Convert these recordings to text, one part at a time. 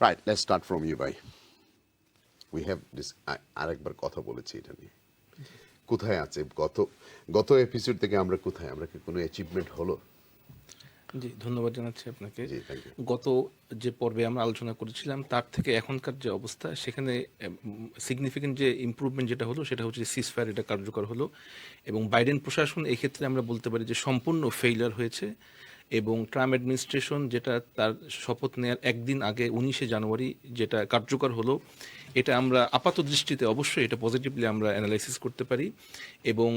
Right let's start from you ভাই. We have this আরেকবার কথা বলেছি এটা নিয়ে। কোথায় আছে? গত গত এপিসোড থেকে আমরা কোথায়? আমরা কি কোনো অ্যাচিভমেন্ট হলো? জি ধন্যবাদ জানাচ্ছি আপনাকে। গত যে পর্বে আমরা আলোচনা করেছিলাম তার থেকে এখনকার যে অবস্থা সেখানে সিগনিফিকেন্ট যে ইমপ্রুভমেন্ট যেটা হলো সেটা হচ্ছে সিসফায়ার এটা কার্যকর হলো। এবং বাইডেন প্রশাসন এক্ষেত্রে আমরা বলতে পারি যে সম্পূর্ণ ফেইলার হয়েছে। এবং ট্রাম্প অ্যাডমিনিস্ট্রেশন, যেটা তার শপথ নেওয়ার একদিন আগে উনিশে জানুয়ারি যেটা কার্যকর হলো, এটা আমরা আপাত দৃষ্টিতে অবশ্যই এটা পজিটিভলি আমরা অ্যানালাইসিস করতে পারি। এবং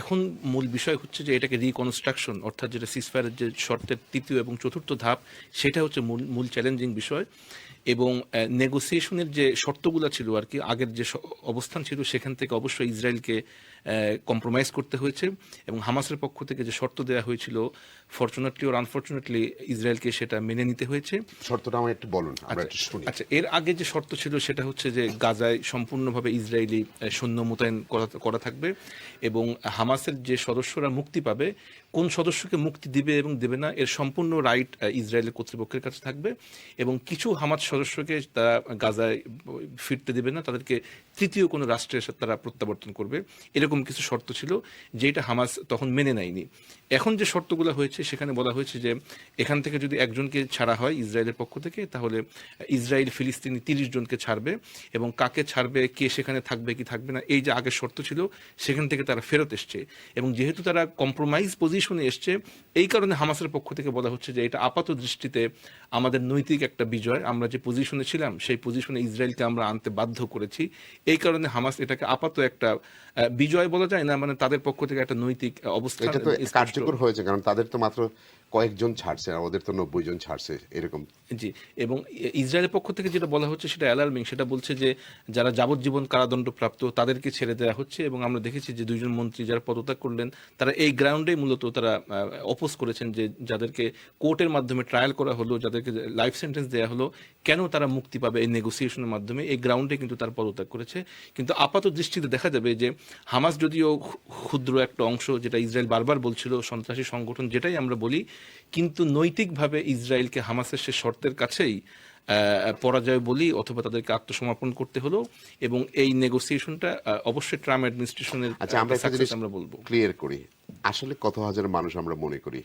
এখন মূল বিষয় হচ্ছে যে এটাকে রিকনস্ট্রাকশন অর্থাৎ যেটা সিসফায়ারের যে শর্তের তৃতীয় এবং চতুর্থ ধাপ, সেটা হচ্ছে মূল মূল চ্যালেঞ্জিং বিষয়। এবং নেগোসিয়েশনের যে শর্তগুলো ছিল আর কি আগের যে অবস্থান ছিল সেখান থেকে অবশ্যই ইসরায়েলকে কম্প্রোমাইজ করতে হয়েছে এবং হামাসের পক্ষ থেকে যে শর্ত দেওয়া হয়েছিল ফর্চুনেটলি ওর আনফর্চুনেটলি ইসরায়েলকে সেটা মেনে নিতে হয়েছে। শর্তটা আমার একটু বলুন শুনি। আচ্ছা এর আগে যে শর্ত ছিল সেটা হচ্ছে যে গাজায় সম্পূর্ণভাবে ইসরায়েলি সৈন্য মোতায়েন করা থাকবে এবং হামাসের যে সদস্যরা মুক্তি পাবে কোন সদস্যকে মুক্তি দিবে এবং দেবে না, এর সম্পূর্ণ রাইট ইসরায়েলের কর্তৃপক্ষের কাছে থাকবে এবং কিছু হামাজ সদস্যকে তারা গাজায় ফিরতে দেবে না, তাদেরকে তৃতীয় কোনো রাষ্ট্রের সাথে তারা প্রত্যাবর্তন করবে। এরকম কিছু শর্ত ছিল যেটা হামাস তখন মেনে নেয়নি। এখন যে শর্তগুলো হয়েছে, সেখানে বলা হয়েছে যে এখান থেকে যদি একজনকে ছাড়া হয় ইসরায়েলের পক্ষ থেকে, তাহলে ইসরায়েল ফিলিস্তিনি তিরিশ জনকে ছাড়বে এবং কাকে ছাড়বে, কে সেখানে থাকবে, কি থাকবে না, এই যে আগের শর্ত ছিল, সেখান থেকে তারা ফেরত এসছে। এবং যেহেতু তারা কম্প্রোমাইজ পজিশনে এসছে এই কারণে হামাসের পক্ষ থেকে বলা হচ্ছে যে এটা আপাত দৃষ্টিতে আমাদের নৈতিক একটা বিজয়। আমরা যে পজিশনে ছিলাম সেই পজিশনে ইসরায়েলকে আমরা আনতে বাধ্য করেছি। এই কারণে হামাস এটাকে আপাত একটা বিজয় বলা যায় না মানে তাদের পক্ষ থেকে একটা নৈতিক অবস্থা কার্যকর হয়েছে কারণ তাদের তো মাত্র কয়েকজন ছাড়ছে আর ওদের তো নব্বই জন ছাড়ছে, এরকম। জি, এবং ইসরায়েলের পক্ষ থেকে যেটা বলা হচ্ছে সেটা অ্যালার্মিং সেটা বলছে যে যারা যাবজ্জীবন কারাদণ্ডপ্রাপ্ত তাদেরকে ছেড়ে দেওয়া হচ্ছে এবং আমরা দেখেছি যে দুইজন মন্ত্রী যারা পদত্যাগ করলেন, তারা এই গ্রাউন্ডে মূলত তারা অপোজ করেছেন যে যাদেরকে কোর্টের মাধ্যমে ট্রায়াল করা হলো, যাদেরকে লাইফ সেন্টেন্স দেওয়া হলো, কেন তারা মুক্তি পাবে এই নেগোসিয়েশনের মাধ্যমে? এই গ্রাউন্ডে কিন্তু তারা পদত্যাগ করেছে। কিন্তু আপাত দৃষ্টিতে দেখা যাবে যে হামাস যদিও ক্ষুদ্র একটা অংশ, যেটা ইসরায়েল বারবার বলছিল সন্ত্রাসী সংগঠন, যেটাই আমরা বলি কিন্তু নৈতিকভাবে ইসরায়েলকে হামাসের সে শর্তের কাছেই পরাজয় বলি অথবা তাদেরকে আত্মসমর্পণ করতে হলো এবং এই নেগোসিয়েশনটা অবশ্যই ট্রাম্প অ্যাডমিনিস্ট্রেশনের আচ্ছা আমরা আমরা বলব। ক্লিয়ার করি। আসলে কত হাজার মানুষ আমরা মনে করি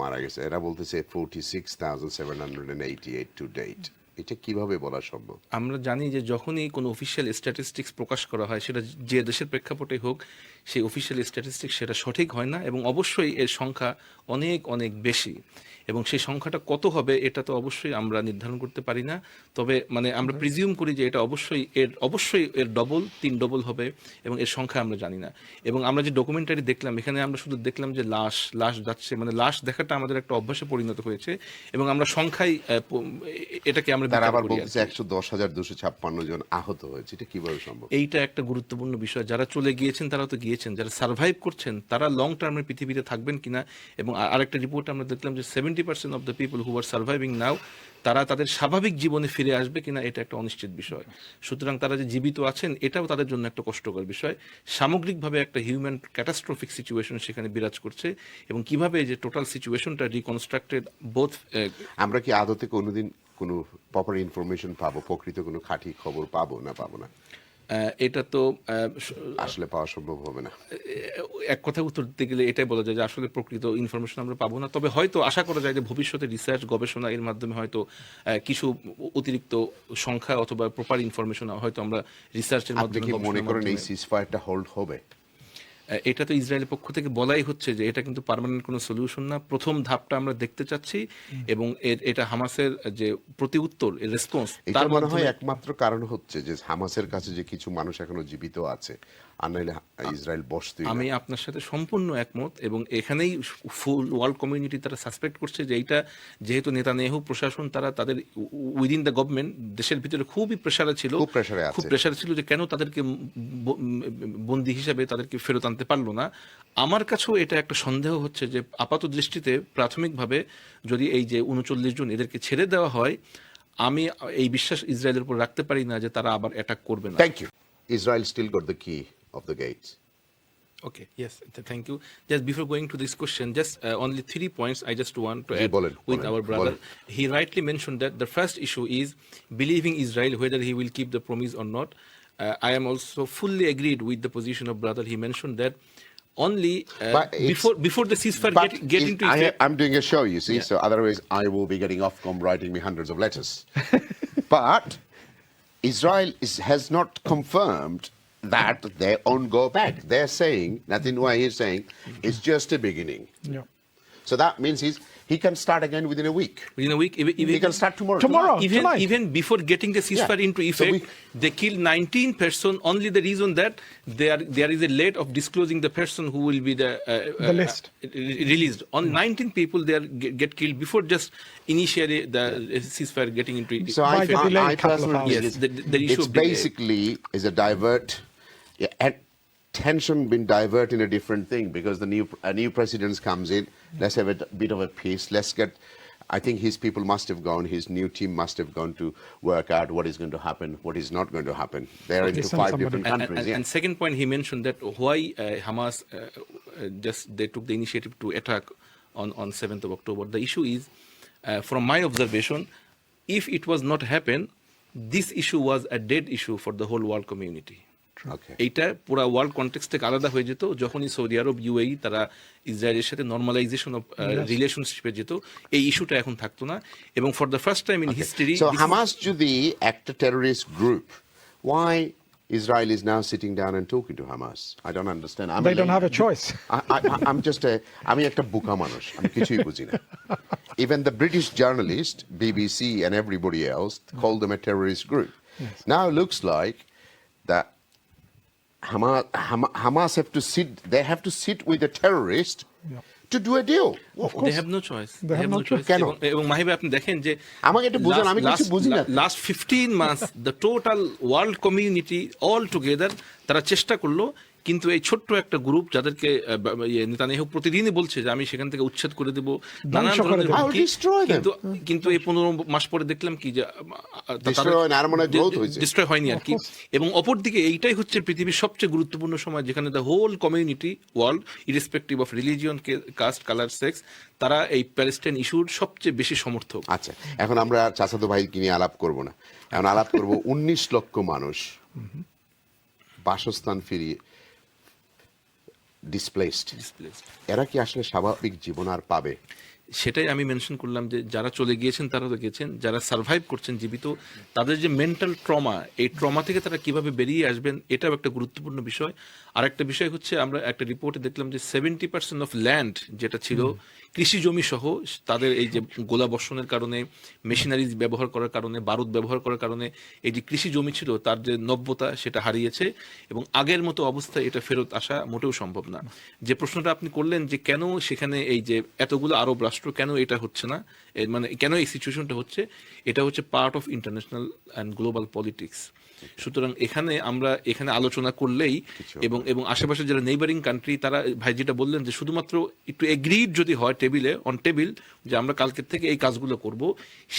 মারা গেছে। এরা বলতেছে forty six thousand seven hundred eighty eight to date এটা কীভাবে বলা সম্ভব? আমরা জানি যে যখনই কোনো অফিসিয়াল স্ট্যাটিস্টিক্স প্রকাশ করা হয় সেটা যে দেশের প্রেক্ষাপটে হোক সেই অফিসিয়াল স্ট্যাটিস্টিক্স সেটা সঠিক হয় না এবং অবশ্যই এর সংখ্যা অনেক অনেক বেশি। এবং সেই সংখ্যাটা কত হবে এটা তো অবশ্যই আমরা নির্ধারণ করতে পারি না। তবে মানে আমরা প্রিজিউম করি যে এটা অবশ্যই এর অবশ্যই এর ডবল তিন ডবল হবে এবং এর সংখ্যা আমরা জানি না। এবং আমরা যে ডকুমেন্টারি দেখলাম এখানে আমরা শুধু দেখলাম যে লাশ লাশ যাচ্ছে মানে লাশ দেখাটা আমাদের একটা অভ্যাসে পরিণত হয়েছে এবং আমরা প- এটাকে আমরা তারা আবার বলতেছে একশো দশ হাজার দুশো ছাপ্পান্ন জন আহত হয়েছে। এটা কীভাবে সম্ভব? এইটা একটা গুরুত্বপূর্ণ বিষয়। যারা চলে গিয়েছেন তারা তো গিয়েছেন যারা সার্ভাইভ করছেন, তারা লং টার্মে পৃথিবীতে থাকবেন কিনা? এবং আরেকটা রিপোর্ট আমরা দেখলাম যে seventy percent of the people who are surviving now তারা তাদের স্বাভাবিক জীবনে ফিরে আসবে কিনা, এটা একটা অনিশ্চিত বিষয়। সুতরাং তারা যে জীবিত আছেন, এটাও তাদের জন্য একটা কষ্টকর বিষয়। সামগ্রিকভাবে একটা হিউম্যান ক্যাটাস্ট্রফিক সিচুয়েশন সেখানে বিরাজ করছে, এবং কীভাবে যে টোটাল সিচুয়েশনটা রিকনস্ট্রাক্টেড বোথ আমরা কি আদতে কোনোদিন কোনো প্রপার ইনফরমেশন পাবো? প্রকৃত কোনো খাঁটি খবর পাবো না পাবো না? এটা তো আসলে পাওয়া সম্ভব হবে না। এক কথা উত্তর দিতে গেলে এটাই বলা যায় যে আসলে প্রকৃত ইনফরমেশন আমরা পাবো না। তবে হয়তো আশা করা যায় যে ভবিষ্যতে রিসার্চ গবেষণা এর মাধ্যমে হয়তো কিছু অতিরিক্ত সংখ্যা অথবা প্রপার ইনফরমেশন হয়তো আমরা রিসার্চের মাধ্যমে মনে করেন এই সিজফায়ারটা হোল্ড হবে? এটা তো ইসরায়েলের পক্ষ থেকে বলাই হচ্ছে যে এটা কিন্তু পারমানেন্ট কোনো সলিউশন না। প্রথম ধাপটা আমরা দেখতে চাচ্ছি এবং এর- এটা হামাসের যে প্রতি উত্তর রেসপন্স তার মনে হয় একমাত্র কারণ হচ্ছে যে হামাসের কাছে যে কিছু মানুষ এখনও জীবিত আছে আর নাহলে ইসরায়েল বসতই না। আমি আপনার সাথে সম্পূর্ণ একমত এবং এখানেই ফুল ওয়ার্ল্ড কমিউনিটি তারা সাসপেক্ট করছে যে এইটা যেহেতু নেতানিয়াহু প্রশাসন তারা তাদের উইদিন দ্য গভর্নমেন্ট দেশের ভিতরে খুবই প্রেসারে ছিল। খুব প্রেসারে ছিল যে কেন তাদেরকে বন্দী হিসাবে তাদেরকে ফেরত আনতে পারল না। আমার কাছেও এটা একটা সন্দেহ হচ্ছে যে আপাত দৃষ্টিতে প্রাথমিকভাবে যদি এই যে উনচল্লিশ জন এদেরকে ছেড়ে দেওয়া হয় আমি এই বিশ্বাস ইসরায়েলের উপর রাখতে পারি না যে তারা আবার অ্যাটাক করবে না। Thank you Israel still got the key of the gates. Okay, yes, thank you. Just before going to this question, just uh, only three points I just want to add with our brother. He rightly mentioned that the first issue is believing Israel whether he will keep the promise or not. Uh, I am also fully agreed with the position of brother. He mentioned that only uh, before before the ceasefire get, get into I'm doing a show, you see, so otherwise I will be getting Ofcom writing me hundreds of letters. but Israel is, has not confirmed that they won't go back. They're saying, Nathan Why is saying, it's just a beginning. Yeah. So that means he's, he can start again within a week. Within a week, even, even He can start tomorrow. Tomorrow. even tonight. even before getting the ceasefire Yeah. into So effect, we- they killed 19 person. Only the reason that there there is a late of disclosing the person who will be the uh, The uh, list. uh, released. On 19 people, they are get, get killed before just initially the uh, ceasefire getting into effect. So I, Might get I, delayed I a couple of personally Yes, it's, the- the issue it's of basically is a divert, yeah, and tension been diverted in a different thing because the new a new president comes in. Let's have a bit of a peace. Let's get. I think his people must have gone. His new team must have gone to work out what is going to happen, what is not going to happen. They're into send five somebody. different countries. and, yeah. and second point, he mentioned that why uh, Hamas uh, uh, just they took the initiative to attack on on 7th of October. The issue is, uh, from my observation, if it was not happen, this issue was a dead issue for the whole world community. এইটা পুরো world context থেকে আলাদা হয়ে যেত যখনই Saudi আরব UAE তারা ইসরায়েলের সাথে নর্মালাইজেশন অফ রিলেশনশিপে যেত এই ইস্যুটা এখন থাকতো না এবং for the first time in history Hamas যদি একটা terrorist group, why Israel is now sitting down and talking to Hamas? I don't understand. I'm They don't have a choice. I, I, I'm just a, আমি একটা বোকা মানুষ আমি কিছুই বুঝি না even the British journalist BBC and everybody else called them a terrorist group Yes. now it looks like that Hamas, Hamas, have to sit they have to sit with a terrorist Yeah. to do a deal They have no choice. They have no choice. কেন? এবং মাহিবে আপনি দেখেন যে আমাকে একটু বুঝান, আমি কিছু বুঝি না। Last fifteen months the total world community all together তারা চেষ্টা করল কিন্তু এই ছোট্ট একটা গ্রুপ যাদেরকে ইয়ে, নেতানিয়াহু প্রতিদিনই বলছে যে আমি সেখান থেকে উচ্ছেদ করে দেব নানান ধরনের. কিন্তু কিন্তু এই পনেরো মাস পরে দেখলাম কি যে। ডিস্ট্রয় হয়নি আর কি। এবং অপরদিকে এইটাই হচ্ছে পৃথিবীর সবচেয়ে গুরুত্বপূর্ণ সময় যেখানে the whole community world irrespective of religion caste colour sex তারা এই প্যালেস্টাইন ইস্যুর সবচেয়ে বেশি সমর্থক। আচ্ছা এখন আমরা চাচাতো ভাইকে নিয়ে আলাপ করব না। এখন আলাপ করব উনিশ লক্ষ মানুষ বাসস্থান ফিরিয়ে ডিসপ্লেসড. এরা কি আসলে স্বাভাবিক জীবন আর পাবে? সেটাই আমি মেনশন করলাম যে যারা চলে গিয়েছেন তারা তো গেছেন। যারা সার্ভাইভ করছেন জীবিত তাদের যে মেন্টাল ট্রমা এই ট্রমা থেকে তারা কীভাবে বেরিয়ে আসবেন এটাও একটা গুরুত্বপূর্ণ বিষয়। আর একটা বিষয় হচ্ছে আমরা একটা রিপোর্টে দেখলাম যে সেভেন্টি পার্সেন্ট অফ ল্যান্ড যেটা ছিল কৃষি জমি সহ তাদের এই যে গোলা বর্ষণের কারণে মেশিনারিজ ব্যবহার করার কারণে, বারুদ ব্যবহার করার কারণে এই যে কৃষি জমি ছিল, তার যে নব্যতা সেটা হারিয়েছে এবং আগের মতো অবস্থায় এটা ফেরত আসা মোটেও সম্ভব না। যে প্রশ্নটা আপনি করলেন যে কেন সেখানে এই যে এতগুলো আরব রাষ্ট্র, কেন এটা হচ্ছে না? মানে কেন এই সিচুয়েশনটা হচ্ছে? এটা হচ্ছে part of international and global politics সুতরাং এখানে আমরা এখানে আলোচনা করলেই এবং এবং আশেপাশে যারা নেইবারিং কান্ট্রি তারা ভাই যেটা বললেন যে শুধুমাত্র একটু এগ্রিড যদি হয় টেবিলে অন টেবিল যে আমরা কালকের থেকে এই কাজগুলো করব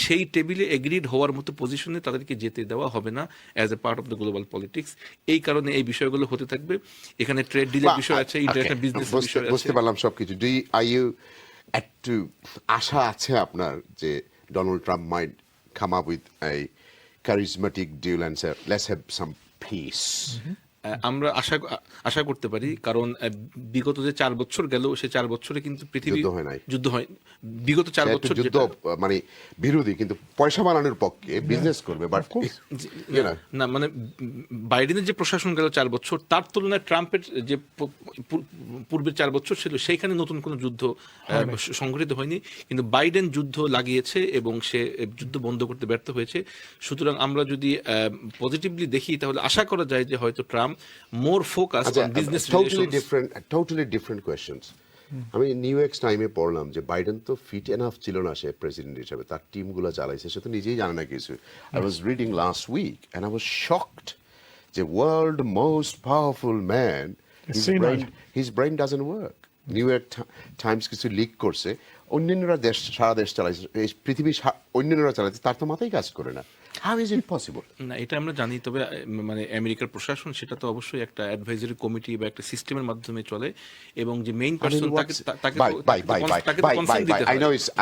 সেই টেবিলে এগ্রিড হওয়ার মতো পজিশনে তাদেরকে যেতে দেওয়া হবে না as a part of the global politics এই কারণে এই বিষয়গুলো হতে থাকবে। এখানে ট্রেড ডিলের বিষয় আছে ইন্টারন্যাশনাল বিজনেস বিষয় আছে। বুঝতে পারলাম সবকিছু। ডু আর ইউ একটু আশা আছে আপনার যে Donald Trump might come up with এই charismatic deal and say let's have some peace. Ah, আমরা আশা আশা করতে পারি কারণ বিগত যে চার বছর গেল সে চার বছরে কিন্তু পৃথিবী যুদ্ধ হয় নাই। যুদ্ধ হয় বিগত চার বছর যুদ্ধ মানে বিরোধী কিন্তু পয়সা বানানোর পক্ষে বিজনেস করবে বাট না মানে বাইডেনের যে প্রশাসন গেল চার বছর তার তুলনায় ট্রাম্পের যে পূর্বের চার বছর ছিল সেইখানে নতুন কোনো যুদ্ধ সংঘটিত হয়নি। কিন্তু বাইডেন যুদ্ধ লাগিয়েছে এবং সে যুদ্ধ বন্ধ করতে ব্যর্থ হয়েছে। সুতরাং আমরা যদি পজিটিভলি দেখি তাহলে আশা করা যায় যে হয়তো ট্রাম্প মোর ফোকাস আচ্ছা business totally different totally different questions আমি নিউ এক্স টাইমে পড়লাম যে বাইডেন তো ফিট এনাফ ছিল না সে প্রেসিডেন্ট হিসেবে। তার টিমগুলো চালাইছে সে তো নিজেই জানে না কিছু। I was reading last week and I was shocked যে world most powerful man his. Brain doesn't work New York Times কিছু লিক করছে। অন্যান্যরা দেশ সারা দেশ চালাইছে এই পৃথিবী অন্যান্যরা চালাইছে তার তো মাথায় কাজ করে না। হাউ ইজ ইট পসিবল না এটা আমরা জানি তবে মানে আমেরিকার প্রশাসন সেটা তো অবশ্যই একটা অ্যাডভাইজারি কমিটি বা একটা সিস্টেমের মাধ্যমে চলে এবং যে মেইন পার্সন তাকে তাকে হয়।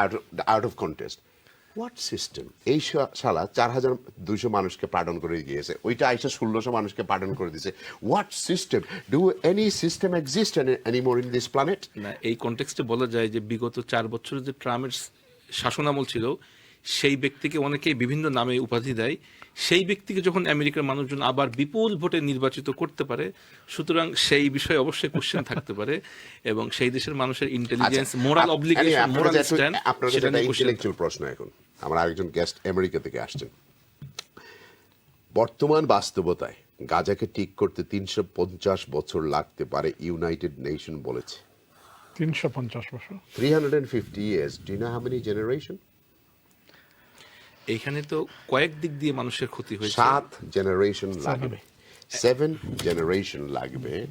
out of, out of contest. What system? এই শালা চার হাজার দুইশো মানুষকে পার্ডন করে গিয়েছে ওইটা আইসা ষোলোশো মানুষকে পার্ডন করে দিয়েছে what system do any system exist anymore in this planet না এই কনটেক্সটে বলা যায় যে বিগত চার বছরের যে ট্রাম্পের শাসনামল ছিল সেই ব্যক্তিকে অনেকে বিভিন্ন নামে উপাধি দেয় সেই ব্যক্তিকে যখন আমেরিকার মানুষজন আবার বিপুল ভোটে নির্বাচিত করতে পারে সুতরাং সেই বিষয়ে অবশ্যই কোশ্চেন থাকতে পারে এবং সেই দেশের মানুষের intelligence moral obligation moral stand সেটা নিয়ে ইন্টেলেকচুয়াল প্রশ্ন এখন আমার আরেকজন গেস্ট আমেরিকা থেকে আসছেন বর্তমান বাস্তবতায় গাজাকে ঠিক করতে তিনশো পঞ্চাশ বছর লাগতে পারে ইউনাইটেড নেশন বলেছে তিনশো পঞ্চাশ বছর 350 years. Do you know how many generation? এইখানে তো কয়েক দিক দিয়ে মানুষের ক্ষতি হয়েছে। সাত জেনারেশন লাগবে। সেভেন জেনারেশন লাগবে।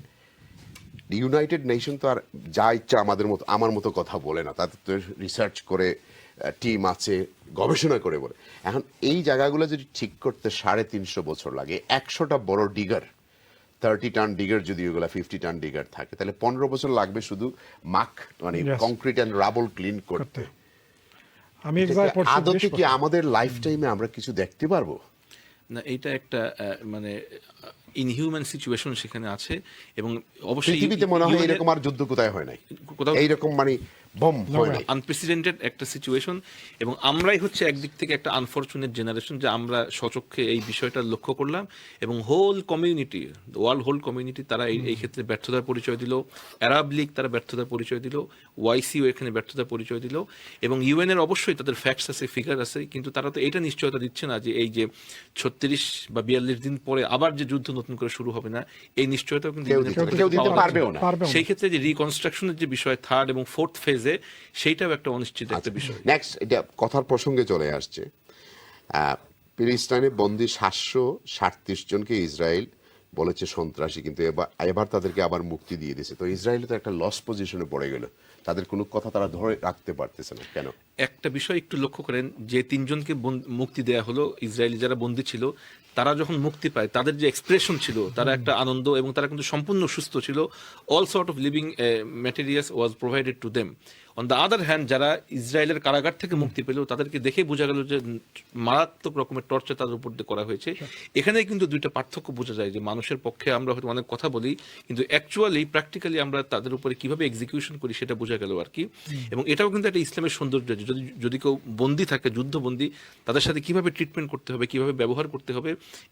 ইউনাইটেড নেশন তো আর যা ইচ্ছা আমাদের মতো আমার মতো কথা বলে না। তাদের তো রিসার্চ করে টিম আছে গবেষণা করে বলে। এখন এই জায়গাগুলো যদি ঠিক করতে সাড়ে তিনশো বছর লাগে একশোটা বড় ডিগার থার্টি টান ডিগার যদি ওগুলো ফিফটি টান ডিগার থাকে তাহলে পনেরো বছর লাগবে শুধু মাক মানে কংক্রিট অ্যান্ড রাবল ক্লিন করতে। আমি পড়ছি আদতে কি আমাদের লাইফ টাইমে আমরা কিছু দেখতে পারব? না এটা একটা আহ, মানে ইনহিউম্যান সিচুয়েশন সেখানে আছে এবং অবশ্যই পৃথিবীতে মনে হয় এরকম আর যুদ্ধ কোথায় হয় নাই? কোথাও- এইরকম মানে বম আনপ্রেসিডেন্টেড একটা সিচুয়েশন এবং আমরাই হচ্ছে একদিক থেকে একটা আনফরচুনেট জেনারেশন যে আমরা সচক্ষে এই বিষয়টা লক্ষ্য করলাম এবং whole community world whole community তারা এই ক্ষেত্রে ব্যর্থতার পরিচয় দিল। অ্যারাব লীগ তারা ব্যর্থতার পরিচয় দিল। ওয়াইসিও এখানে ব্যর্থতার পরিচয় দিল এবং ইউএন এর অবশ্যই তাদের ফ্যাক্টস আছে ফিগার আছে কিন্তু তারা তো এটা নিশ্চয়তা দিচ্ছে না যে এই যে ছত্রিশ বা বিয়াল্লিশ দিন পরে আবার যে যুদ্ধ নতুন করে শুরু হবে না এই নিশ্চয়তাও কিন্তু। সেই ক্ষেত্রে যে রিকনস্ট্রাকশনের যে বিষয় থার্ড এবং ফোর্থ ফেজে সেইটাও একটা অনিশ্চিত একটা বিষয়। নেক্সট এটা কথার প্রসঙ্গে চলে আসছে। ফিলিস্তিনে বন্দি সাতশো সাতত্রিশ জনকে ইসরায়েল বলেছে সন্ত্রাসী কিন্তু এবার এবার তাদেরকে আবার মুক্তি দিয়ে দিয়েছে। তো ইসরায়েল তো একটা লস পজিশনে পড়ে গেল। তাদের কোনো কথা তারা ধরে রাখতে পারতেছে না কেন? একটা বিষয় একটু লক্ষ্য করেন যে তিনজনকে মুক্তি দেয়া হলো ইসরায়েলি যারা বন্দী ছিল তারা যখন মুক্তি পায় তাদের যে এক্সপ্রেশন ছিল তারা একটা আনন্দ এবং তারা কিন্তু সম্পূর্ণ সুস্থ ছিল। All sort of living materials was provided to them on the other hand যারা ইসরায়েলের কারাগার থেকে মুক্তি পেল তাদেরকে দেখে বোঝা গেল যে মারাত্মক রকমের টর্চার তাদের উপর দিয়ে করা হয়েছে। এখানে কিন্তু দুইটা পার্থক্য বোঝা যায় যে মানুষের পক্ষে আমরা হয়তো অনেক কথা বলি কিন্তু অ্যাকচুয়ালি প্র্যাকটিক্যালি আমরা তাদের উপরে কীভাবে এক্সিকিউশন করি সেটা বোঝা গেল আর কি। এবং এটাও কিন্তু একটা ইসলামের সৌন্দর্য যদি যদি কেউ বন্দি থাকে, যুদ্ধবন্দি, তাদের সাথে কীভাবে ট্রিটমেন্ট করতে হবে, কীভাবে ব্যবহার করতে হবে,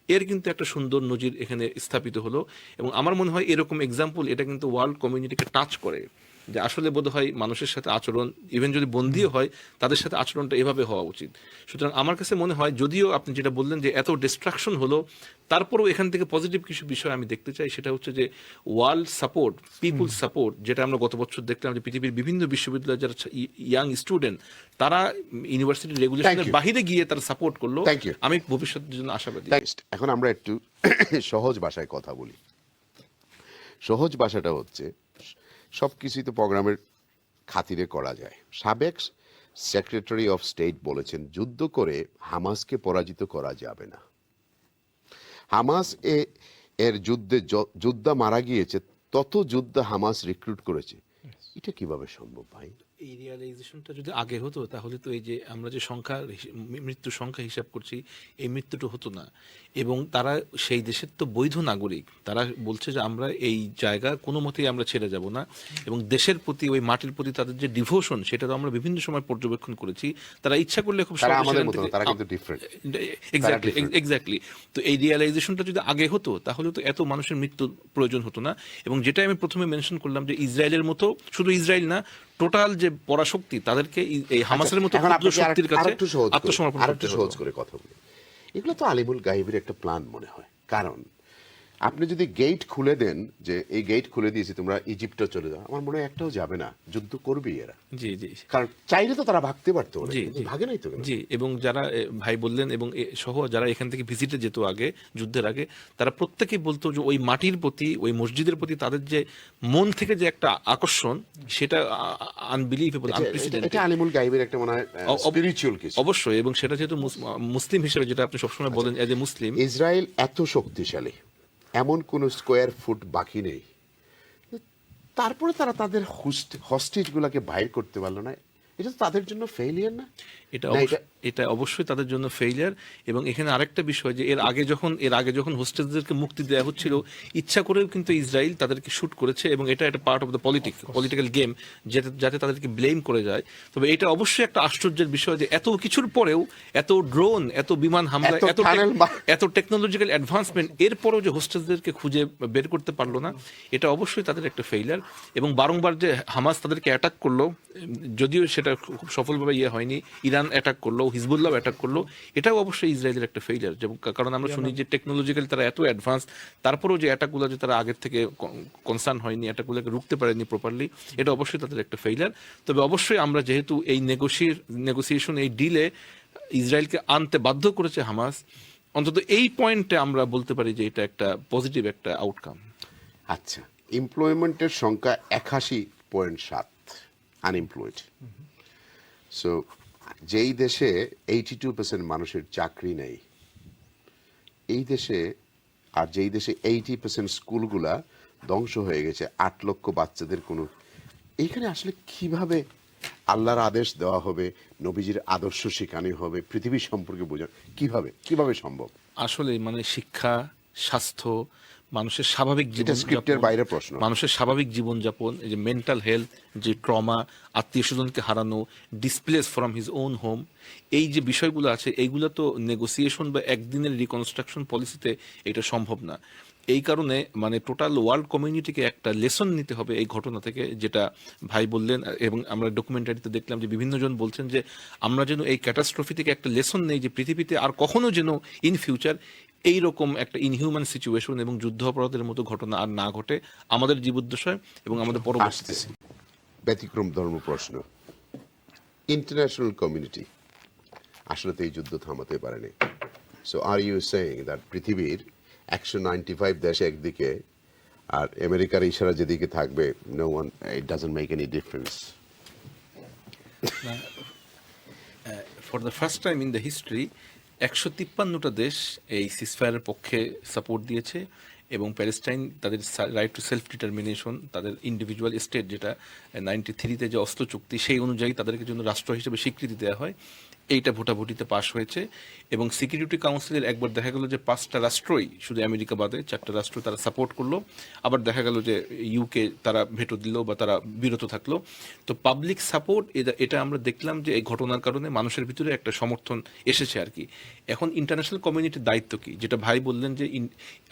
এর কিন্তু একটা সুন্দর নজির এখানে স্থাপিত হলো। এবং আমার মনে হয় এরকম এক্সাম্পল এটা কিন্তু ওয়ার্ল্ড কমিউনিটিকে টাচ করে। যে আসলে বোধ হয় মানুষের সাথে আচরণ ইভেন যদি বন্দিও হয় তাদের সাথে আচরণটা এভাবে হওয়া উচিত। সুতরাং আমার কাছে মনে হয় যদিও আপনি যেটা বললেন যে এত ডিস্ট্রাকশন হলো তারপরেও এখান থেকে পজিটিভ কিছু বিষয় আমি দেখতে চাই সেটা হচ্ছে যে ওয়ার্ল্ড সাপোর্ট পিপুল সাপোর্ট যেটা আমরা গত বছর দেখলাম যে পৃথিবীর বিভিন্ন বিশ্ববিদ্যালয়ের যারা ইয়াং স্টুডেন্ট তারা ইউনিভার্সিটি রেগুলেশনের. বাহিরে গিয়ে তারা সাপোর্ট করল। আমি ভবিষ্যতের জন্য আশাবাদী। এখন আমরা একটু সহজ ভাষায় কথা বলি। সহজ ভাষাটা হচ্ছে সব কিছুই তো প্রোগ্রামের খাতিরে করা যায়। সাবেক সেক্রেটারি অফ স্টেট বলেছেন যুদ্ধ করে হামাসকে পরাজিত করা যাবে না। হামাস এ এর যুদ্ধে যোদ্ধা মারা গিয়েছে তত যোদ্ধা হামাস রিক্রুট করেছে। এটা কীভাবে সম্ভব ভাই? এই রিয়ালাইজেশনটা যদি আগে হতো তাহলে তো এই যে আমরা যে সংখ্যা মৃত্যু সংখ্যা হিসাব করছি এই মৃত্যুটা হতো না। এবং তারা সেই দেশের তো বৈধ নাগরিক। তারা বলছে যে আমরা এই জায়গা কোনো মতেই আমরা ছেড়ে যাব না। এবং দেশের প্রতি ওই মাটির প্রতি তাদের যে ডিভোশন সেটা তো আমরা বিভিন্ন সময় পর্যবেক্ষণ করেছি। তারা ইচ্ছা করলে খুব এক্স্যাক্টলি তো এই রিয়ালাইজেশনটা যদি আগে হতো তাহলে তো এত মানুষের মৃত্যু প্রয়োজন হতো না। এবং যেটা আমি প্রথমে মেনশন করলাম যে ইসরায়েলের মতো শুধু ইসরায়েল না টোটাল যে পরাশক্তি তাদেরকে এই হামাসের মতো আচ্ছা, ক্ষুদ্র শক্তির কাছে আত্মসমর্পণ করতে সহজ করে কথা বলি। এগুলো তো আলিমুল গাইবের একটা প্ল্যান মনে হয়। কারণ আপনি যদি গেট খুলে দেন যে এই গেট খুলে দিয়েছি তোমরা ইজিপ্টে চলে যাও আমার মনে হয় একটাও যাবে না। যুদ্ধ করবেই এরা। জি জি। কারণ চাইলে তো তারা ভাগতে পারতো জি, ভাগে নাই তো জি এবং যারা ভাই বললেন এবং সহ যারা এখান থেকে ভিজিটে যেত আগে যুদ্ধের আগে তারা প্রত্যেকেই বলতো যে ওই মাটির প্রতি ওই মসজিদের প্রতি তাদের যে মন থেকে যে একটা আকর্ষণ সেটা আনবিলিভেবল এটা- এটা আলিমুল গাইবের একটা মনে হয় স্পিরিচুয়াল কিছু অবশ্যই এবং সেটা যেহেতু মুস- মুসলিম হিসেবে যেটা আপনি সবসময় বলেন এজ এ মুসলিম। ইসরায়েল এত শক্তিশালী। এমন কোন স্কোয়ার ফুট বাকি নেই। তারপরে তারা তাদের হস্টেজগুলোকে বাইর করতে পারল না। এটা তো তাদের জন্য ফেলিয়ার না? এটা এটা অবশ্যই তাদের জন্য ফেইলিয়ার এবং এখানে আরেকটা বিষয় যে এর আগে যখন এর আগে যখন হোস্টেলদেরকে মুক্তি দেওয়া হচ্ছিল ইচ্ছা করেও কিন্তু ইসরায়েল তাদেরকে শুট করেছে এবং এটা একটা part of the politics political game যাতে যাতে তাদেরকে ব্লেম করে যায়। তবে এটা অবশ্যই একটা আশ্চর্যের বিষয় যে এত কিছুর পরেও এত ড্রোন এত বিমান হামলা এত এত টেকনোলজিক্যাল অ্যাডভান্সমেন্ট এরপরেও যে হোস্টেলদেরকে খুঁজে বের করতে পারল না এটা অবশ্যই তাদের একটা ফেইলার এবং বারংবার যে হামাস তাদেরকে অ্যাটাক করল যদিও সেটা খুব সফলভাবে ইয়ে হয়নি ইরান অ্যাটাক করল হিজবুল্লাহ অ্যাটাক করল এটাও অবশ্যই ইসরায়েলের একটা ফেইলার যেমন কারণ আমরা শুনি যে টেকনোলজিক্যাল তারা এত অ্যাডভান্স তারপরেও যে অ্যাটাকগুলো যে তারা আগের থেকে কনসার্ন হয়নি অ্যাটাকগুলোকে রুখতে পারেনি প্রপারলি এটা অবশ্যই তাদের একটা ফেইলার তবে অবশ্যই আমরা যেহেতু এই নেগোসিয়ে নেগোসিয়েশন এই ডিলে ইসরায়েলকে আনতে বাধ্য করেছে হামাস অন্তত এই পয়েন্টে আমরা বলতে পারি যে এটা একটা পজিটিভ একটা আউটকাম আচ্ছা এমপ্লয়মেন্টের সংখ্যা একাশি পয়েন্ট সাত আনএমপ্লয়েড সো যেই দেশে এইটি টু পার্সেন্ট মানুষের চাকরি নেই, এই দেশে আর যেই দেশে এইটি পার্সেন্ট স্কুলগুলা ধ্বংস হয়ে গেছে, আট লক্ষ বাচ্চাদের কোনো, এইখানে আসলে কীভাবে আল্লাহর আদেশ দেওয়া হবে, নবীজির আদর্শ শেখানো হবে, পৃথিবী সম্পর্কে বোঝানো, কীভাবে কীভাবে সম্ভব? আসলে মানে শিক্ষা, স্বাস্থ্য মানুষের স্বাভাবিক স্ক্রিপ্টের বাইরে প্রশ্ন। মানুষের স্বাভাবিক জীবনযাপন এই যে মেন্টাল হেলথ যে ট্রমা আত্মীয় স্বজনকে হারানো displace from his own home এই যে বিষয়গুলো আছে এইগুলো তো নেগোসিয়েশন বা একদিনের রিকনস্ট্রাকশন পলিসিতে এটা সম্ভব না এই কারণে মানে টোটাল ওয়ার্ল্ড কমিউনিটিকে একটা লেসন নিতে হবে এই ঘটনা থেকে যেটা ভাই বললেন এবং আমরা ডকুমেন্টারিতে দেখলাম যে বিভিন্ন জন বলছেন যে আমরা যেন এই ক্যাটাস্ট্রফি থেকে একটা লেসন নেই যে পৃথিবীতে আর কখনো যেন ইন ফিউচার এই রকম একটা ইনহিউম্যান সিচুয়েশন এবং যুদ্ধ অপরাধের মতো ঘটনা আর না ঘটে আমাদের জীবদ্দশায় এবং আমাদের পরবর্তীতে। ব্যতিক্রম ধর্ম প্রশ্ন। ইন্টারন্যাশনাল কমিউনিটি আসলে তো এই যুদ্ধ থামাতে পারেনি। So are you saying that পৃথিবীর একশো নাইনটি ফাইভ দেশ একদিকে আর আমেরিকার ইশারা যেদিকে থাকবে no one it doesn't make any difference for the first time in the history একশো তিপ্পান্নটা দেশ এই সিসফায়ারের পক্ষে সাপোর্ট দিয়েছে এবং প্যালেস্টাইন তাদের রাইট টু সেলফ ডিটারমিনেশন তাদের ইন্ডিভিজুয়াল স্টেট যেটা নাইনটি থ্রিতে যে অস্ত্র চুক্তি সেই অনুযায়ী তাদেরকে জন্য রাষ্ট্র হিসেবে স্বীকৃতি দেওয়া হয়। এইটা ভোটাভুটিতে পাশ হয়েছে এবং সিকিউরিটি কাউন্সিলের একবার দেখা গেল যে পাঁচটা রাষ্ট্রই শুধু আমেরিকা বাদে চারটা রাষ্ট্র তারা সাপোর্ট করল। আবার দেখা গেল যে ইউকে তারা ভেটো দিল বা তারা বিরত থাকল। তো পাবলিক সাপোর্ট এটা আমরা দেখলাম যে এই ঘটনার কারণে মানুষের ভিতরে একটা সমর্থন এসেছে আর কি। এখন ইন্টারন্যাশনাল কমিউনিটির দায়িত্ব কি? যেটা ভাই বললেন যে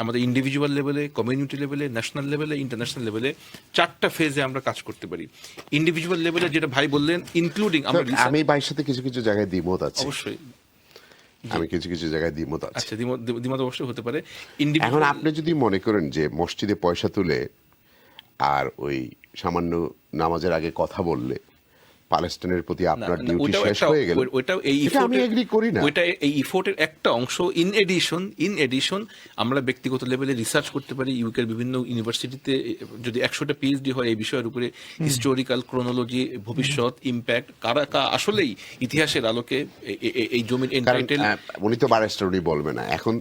আমাদের ইন্ডিভিজুয়াল লেভেলে কমিউনিটি লেভেলে ন্যাশনাল লেভেলে ইন্টারন্যাশনাল লেভেলে চারটা ফেজে আমরা কাজ করতে পারি। ইন্ডিভিজুয়াল লেভেলে যেটা ভাই বললেন ইনক্লুডিং আমি ভাইয়ের সাথে কিছু কিছু জায়গায় দ্বিমত আছে। অবশ্যই। আমি কিছু কিছু জায়গায় দ্বিমত আছে। আচ্ছা দ্বিমত দ্বিমত অবশ্যই হতে পারে। এখন আপনি যদি মনে করেন যে মসজিদে পয়সা তুলে আর ওই সামান্য নামাজের আগে কথা বললে পালেস্টাইনের প্রতি আপনার ডিউটি শেষ হয়ে গেল। ওইটাও এই আমি এগ্রি করি না। ওইটা এই ইফোর্টের একটা অংশ। ইন এডিশন ইন এডিশন আমরা ব্যক্তিগত লেভেলে রিসার্চ করতে পারি ইউকের বিভিন্ন ইউনিভার্সিটিতে যদি একশোটা পিএইচডি হয় এই বিষয়ের উপরে হিস্টোরিক্যাল ক্রোনোলজি ভবিষ্যৎ ইম্প্যাক্ট কারা কা আসলেই ইতিহাসের আলোকে এই জমির এন্টাইটেল উনি তো বারেস্টার উনি বলবে না। এখন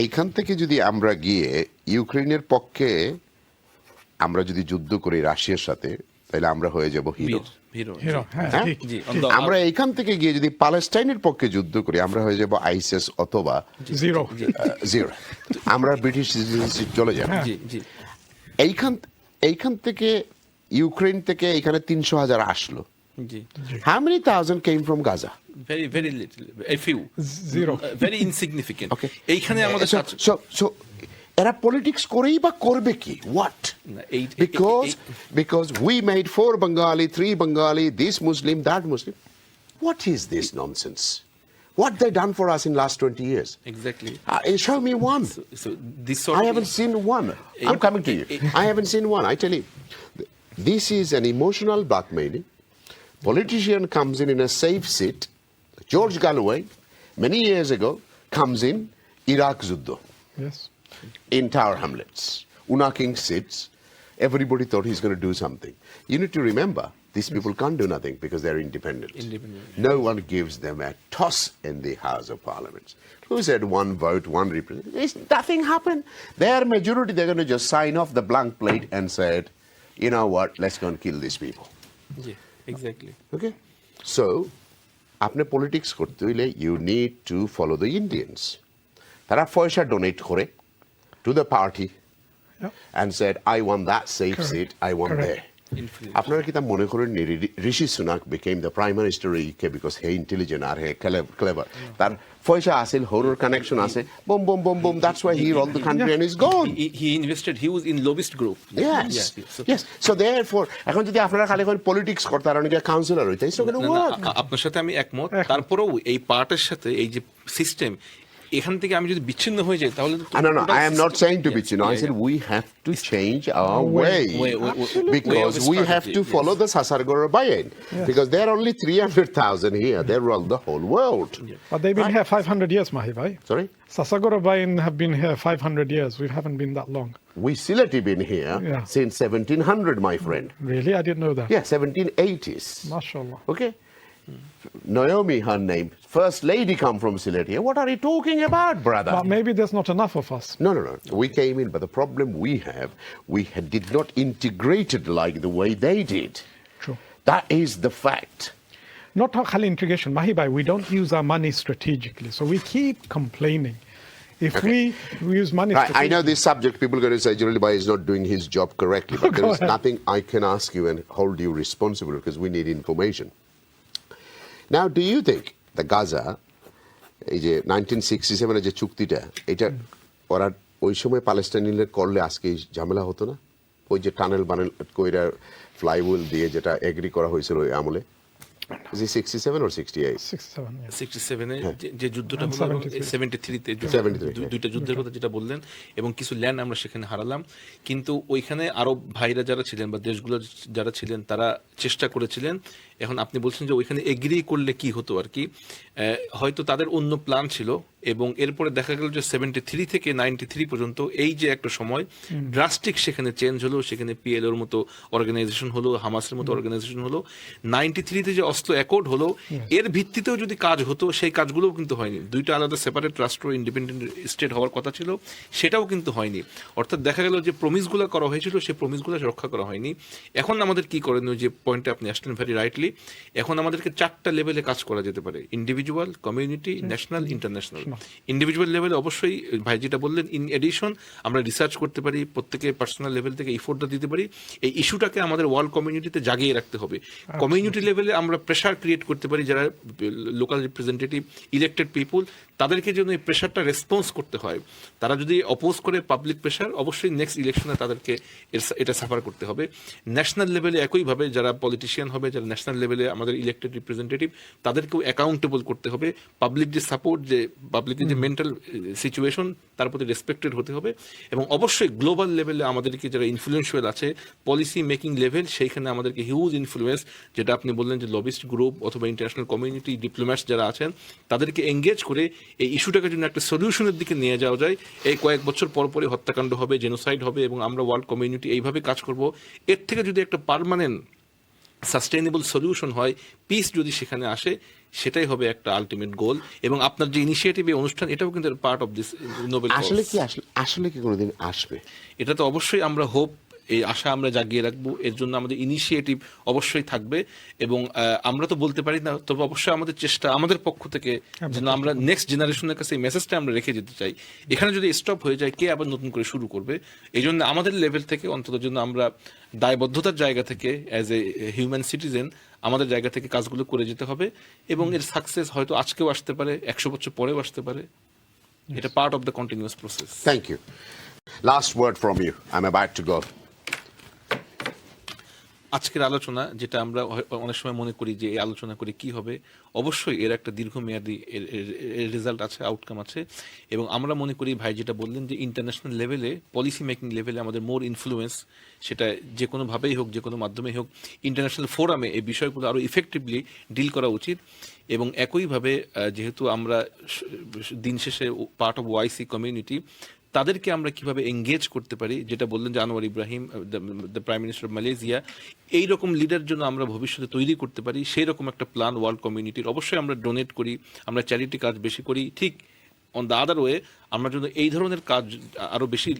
এইখান থেকে যদি আমরা গিয়ে ইউক্রেনের পক্ষে আমরা যদি যুদ্ধ করি রাশিয়ার সাথে তাহলে আমরা হয়ে যাব হিরো। হ্যাঁ হ্যাঁ? আমরা এইখান থেকে গিয়ে যদি প্যালেস্টাইনের পক্ষে যুদ্ধ করি আমরা হয়ে যাব আইসিএস অথবা জিরো। জিরো। আমরা ব্রিটিশ চলে যাব। জি জি। এইখান এইখান থেকে ইউক্রেন থেকে এখানে তিনশো হাজার আসলো। জি। How many thousand came from Gaza very very little a few zero very insignificant okay এইখানে আমাদের So- so- so এরা পলিটিক্স করেই বা করবে কি হোয়াট না, এই- এই- বিকজ এই- because we made four Bengali three Bengali this Muslim that Muslim what is this nonsense What they done for us in last 20 years? Exactly Uh, show me one. So this sort I haven't seen one. I'm coming to you. I haven't seen one. I tell you, this is an emotional blackmailing. Politician comes in in a safe seat. George Galloway, many years ago, comes in Iraq Zuddho Yes. in Tower Hamlets. Una King sits. Everybody thought he's going to do something. You need to remember, these people can't do nothing because they're independent. Independent. No one gives them a toss in the House of Parliament. Who said one vote, one representative? It's- Nothing happened. Their majority, they're going to just sign off the blank plate and said, you know what, let's go and kill these people. G exactly Okay? So, আপনি politics করতে হইলে you need to follow the Indians তারা পয়সা donate করে the party Yep. and said, I want that safe Correct. seat, I want Correct. there. আপনারা কি তা মনে করেন Rishi Sunak became the prime minister of UK because he intelligent আর he clever তার পয়সা আছিল হরুর কানেকশন আছে boom boom boom boom that's why he run the country and he's gone he invested huge in lobbyist group Yes, yes. So therefore, এখন যদি আপনারা খালি করে পলিটিক্স করতে আর অনেকে কাউন্সিলর হইতে it's not going to work. আপনার সাথে আমি একমত। তারপরেও এই পার্টের সাথে এই যে সিস্টেম এখান থেকে আমি যদি বিচ্ছিন্ন হয়ে যাই তাহলে তো Ah, no, no, total I am not system- saying to be, Yes, you know, I yeah, said yeah. we have to change our way. way. Way- way- way- way Because of we have strategy, to follow yes. the Sasargora Bayan. Because there are only 300,000 here. They run the whole world. But they've been here 500 years, Mahi bhai. Sorry? Sasagora Bain have been here 500 years. We haven't been that long. We Silati been here Yeah. since 1700, my friend. Really? I didn't know that. Yeah, 1780s. MashaAllah. Okay? Naomi, her name, first lady come from Silati. What are you talking about, brother? But maybe there's not enough of us. No, no, no. We came in, but the problem we have, we had, did not integrate it like the way they did. True. That is the fact. Not Khali integration. Mahi bhai, we don't use our money strategically. So we keep complaining. If we, we use money Right, I know this subject, people are going to say General Bai is not doing his job correctly, but there Go ahead. nothing I can ask you and hold you responsible because we need information. Now, do you think the Gaza এই যে nineteen sixty সেভেনের যে চুক্তিটা এটা করার ওই সময় প্যালেস্টাইনিরা করলে আজকে ঝামেলা হতো না? ওই যে টানেল বানেল কইরা ফ্লাইউল দিয়ে যেটা এগ্রি করা হয়েছিল ওই আমলে? Sixty seven or sixty eight sixty সেভেনে যে যুদ্ধটা হলো 73 সেভেন্টি থ্রিতে দুইটা যুদ্ধের কথা যেটা বললেন এবং কিছু ল্যান্ড আমরা সেখানে হারালাম। কিন্তু ওইখানে আরব ভাইরা যারা ছিলেন বা দেশগুলো যারা ছিলেন তারা চেষ্টা করেছিলেন। এখন আপনি বলছেন যে ওইখানে এগ্রি করলে কি হতো আর কি? আহ, হয়তো তাদের অন্য প্ল্যান ছিল এবং এরপরে দেখা গেল যে সেভেন্টি থ্রি থেকে নাইনটি থ্রি পর্যন্ত এই যে একটা সময় ড্রাস্টিক সেখানে চেঞ্জ হলো সেখানে পিএলওর মতো অর্গানাইজেশন হলো হামাসের মতো অর্গানাইজেশন হলো। নাইনটি থ্রিতে যে অস্ত্র অ্যাকর্ড হলো এর ভিত্তিতেও যদি কাজ হতো সেই কাজগুলোও কিন্তু হয়নি। দুইটা আলাদা সেপারেট রাষ্ট্র ইন্ডিপেন্ডেন্ট স্টেট হওয়ার কথা ছিল সেটাও কিন্তু হয়নি। অর্থাৎ দেখা গেল যে প্রমিসগুলো করা হয়েছিল সেই প্রমিসগুলো রক্ষা করা হয়নি। এখন আমাদের কি করণীয় যে পয়েন্টে আপনি আসলেন ভেরি রাইটলি এখন আমাদেরকে চারটা লেভেলে কাজ করা যেতে পারে। Individual community national international individual লেভেলে অবশ্যই ভাই যেটা বললেন ইন এডিশন আমরা রিসার্চ করতে পারি প্রত্যেকে পার্সোনাল লেভেল থেকে ইফোর্টটা দিতে পারি। এই ইস্যুটাকে আমাদের ওয়ার্ল্ড কমিউনিটিতে জাগিয়ে রাখতে হবে। কমিউনিটি লেভেলে আমরা প্রেশার ক্রিয়েট করতে পারি যারা লোকাল রিপ্রেজেন্টেটিভ ইলেক্টেড পিপুল তাদেরকে যেন এই প্রেশারটা রেসপন্স করতে হয়। তারা যদি অপোজ করে পাবলিক প্রেশার অবশ্যই নেক্সট ইলেকশনে তাদেরকে এটা সাফার করতে হবে। ন্যাশনাল লেভেলে একইভাবে যারা পলিটিশিয়ান হবে যারা ন্যাশনাল লেভেলে আমাদের ইলেক্টেড রিপ্রেজেন্টেটিভ তাদেরকেও অ্যাকাউন্টেবল করতে হবে। পাবলিক যে সাপোর্ট যে পাবলিকের যে মেন্টাল সিচুয়েশন তার প্রতি রেসপেক্টেড হতে হবে। এবং অবশ্যই গ্লোবাল লেভেলে আমাদেরকে যারা ইনফ্লুয়েন্সিয়াল আছে পলিসি মেকিং লেভেল সেইখানে আমাদেরকে হিউজ ইনফ্লুয়েন্স যেটা আপনি বললেন যে লবিস্ট গ্রুপ অথবা ইন্টারন্যাশনাল কমিউনিটি ডিপ্লোম্যাটস যারা আছেন তাদেরকে এঙ্গেজ করে এই ইস্যুটাকে জন্য একটা সলিউশনের দিকে নিয়ে যাওয়া যায়। এই কয়েক বছর পর পরই হত্যাকাণ্ড হবে জেনোসাইড হবে এবং আমরা ওয়ার্ল্ড কমিউনিটি এইভাবে কাজ করব। এর থেকে যদি একটা পারমানেন্ট সাস্টেইনেবল সলিউশন হয় পিস যদি সেখানে আসে সেটাই হবে একটা আলটিমেট গোল এবং আপনার যে ইনিশিয়েটিভ এই অনুষ্ঠান এটাও কিন্তু পার্ট অফ দিস নোবেল আসলে কি আসলে আসলে কি কোনোদিন আসবে? এটা তো অবশ্যই আমরা হোপ এই আশা আমরা জাগিয়ে রাখব এর জন্য আমাদের ইনিশিয়েটিভ অবশ্যই থাকবে এবং আমরা তো বলতে পারি না তবে অবশ্যই আমাদের চেষ্টা আমাদের পক্ষ থেকে যেন আমরা নেক্সট জেনারেশনের কাছে এই মেসেজটা আমরা রেখে যেতে চাই। এখানে যদি স্টপ হয়ে যায় কে আবার নতুন করে শুরু করবে? এই জন্য আমাদের লেভেল থেকে অন্তত জন্য আমরা দায়বদ্ধতার জায়গা থেকে অ্যাজ এ হিউম্যান সিটিজেন আমাদের জায়গা থেকে কাজগুলো করে যেতে হবে এবং এর সাকসেস হয়তো আজকেও আসতে পারে একশো বছর পরেও আসতে পারে। এটা part of the continuous process thank you last word from you I am about to go. আজকের আলোচনা, যেটা আমরা অনেক সময় মনে করি যে এই আলোচনা করে কি হবে, অবশ্যই এর একটা দীর্ঘমেয়াদী রেজাল্ট আছে আউটকাম আছে। এবং আমরা মনে করি ভাই যেটা বললেন যে ইন্টারন্যাশনাল লেভেলে পলিসি মেকিং লেভেলে আমাদের মোর ইনফ্লুয়েন্স সেটা যে কোনোভাবেই হোক, যে কোনো মাধ্যমেই হোক ইন্টারন্যাশনাল ফোরামে এই বিষয়গুলো আরও ইফেক্টিভলি ডিল করা উচিত। এবং একইভাবে যেহেতু আমরা দিন শেষে পার্ট অফ ওয়াইসি কমিউনিটি তাদেরকে আমরা কীভাবে এঙ্গেজ করতে পারি? যেটা বললেন যে Anwar Ibrahim the prime minister of Malaysia এই রকম লিডার জন্য আমরা ভবিষ্যতে তৈরি করতে পারি। সেই রকম একটা প্ল্যান ওয়ার্ল্ড কমিউনিটির অবশ্যই আমরা ডোনেট করি, আমরা চ্যারিটি কাজ বেশি করি। ঠিক অন দ্য আদার ওয়ে আমরা যদি এই ধরনের কাজ আরও বেশি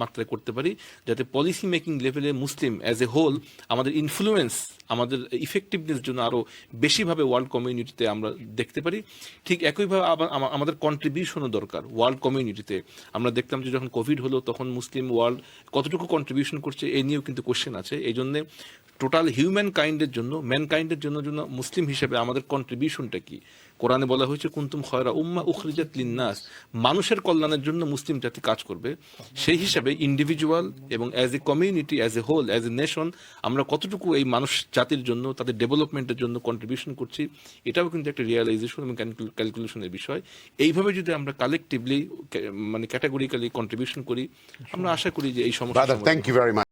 মাত্রায় করতে পারি, যাতে পলিসি মেকিং লেভেলে মুসলিম অ্যাজ এ হোল আমাদের ইনফ্লুয়েন্স আমাদের ইফেক্টিভনেস জন্য আরও বেশিভাবে ওয়ার্ল্ড কমিউনিটিতে আমরা দেখতে পারি। ঠিক একইভাবে আমাদের কন্ট্রিবিউশনও দরকার ওয়ার্ল্ড কমিউনিটিতে আমরা দেখতাম যে যখন কোভিড হলো, তখন মুসলিম ওয়ার্ল্ড কতটুকু কন্ট্রিবিউশন করছে এই নিয়েও কিন্তু কোশ্চেন আছে। এই জন্যে টোটাল হিউম্যান কাইন্ডের জন্য ম্যান কাইন্ডের জন্য জন্য মুসলিম হিসেবে আমাদের কন্ট্রিবিউশনটা কি? কোরআনে বলা হয়েছে কুন্তুম খয়রা উম্মা উখরিজাত লিন্নাস। মানুষের কল্যাণের জন্য মুসলিম জাতি কাজ করবে। সেই হিসাবে ইন্ডিভিজুয়াল এবং as a community as a whole as a nation আমরা কতটুকু এই মানুষ জাতির জন্য তাদের ডেভেলপমেন্টের জন্য কন্ট্রিবিউশন করছি এটাও কিন্তু একটা রিয়েলাইজেশন এবং ক্যালকুলেশনের বিষয়। এইভাবে যদি আমরা কালেকটিভলি মানে ক্যাটাগরিক্যালি কন্ট্রিবিউশন করি আমরা আশা করি যে এই সমস্যা thank you very much.